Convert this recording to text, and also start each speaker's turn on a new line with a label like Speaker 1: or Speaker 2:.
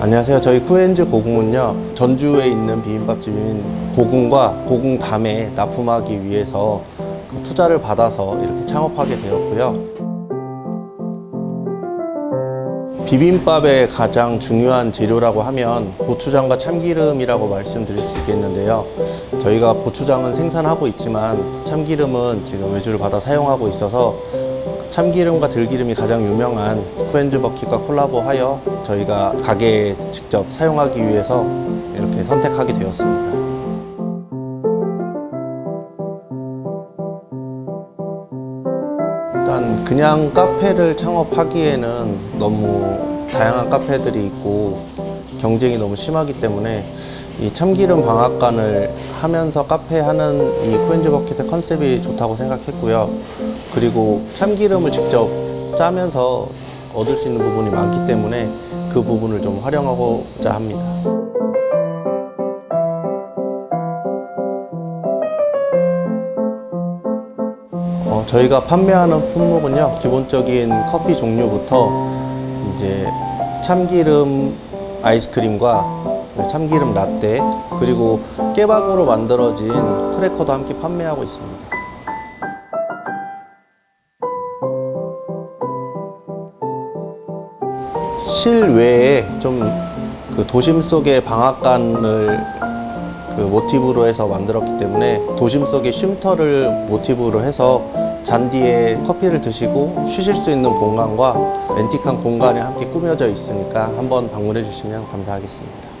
Speaker 1: 안녕하세요. 저희 쿠엔즈 고궁은요, 전주에 있는 비빔밥집인 고궁과 고궁담에 납품하기 위해서 그 투자를 받아서 이렇게 창업하게 되었고요. 비빔밥의 가장 중요한 재료라고 하면 고추장과 참기름이라고 말씀드릴 수 있겠는데요. 저희가 고추장은 생산하고 있지만 참기름은 지금 외주를 받아 사용하고 있어서 참기름과 들기름이 가장 유명한 쿠엔즈 버킷과 콜라보하여 저희가 가게에 직접 사용하기 위해서 이렇게 선택하게 되었습니다. 일단 그냥 카페를 창업하기에는 너무 다양한 카페들이 있고 경쟁이 너무 심하기 때문에 이 참기름 방앗간을 하면서 카페 하는 이 쿠엔즈 버킷의 컨셉이 좋다고 생각했고요. 그리고 참기름을 직접 짜면서 얻을 수 있는 부분이 많기 때문에 그 부분을 좀 활용하고자 합니다. 어, 저희가 판매하는 품목은요, 기본적인 커피 종류부터 이제 참기름 아이스크림과 참기름 라떼, 그리고 깨박으로 만들어진 크래커도 함께 판매하고 있습니다. 실외에 좀 그 도심 속의 방앗간을 그 모티브로 해서 만들었기 때문에 도심 속의 쉼터를 모티브로 해서 잔디에 커피를 드시고 쉬실 수 있는 공간과 앤틱한 공간이 함께 꾸며져 있으니까 한번 방문해 주시면 감사하겠습니다.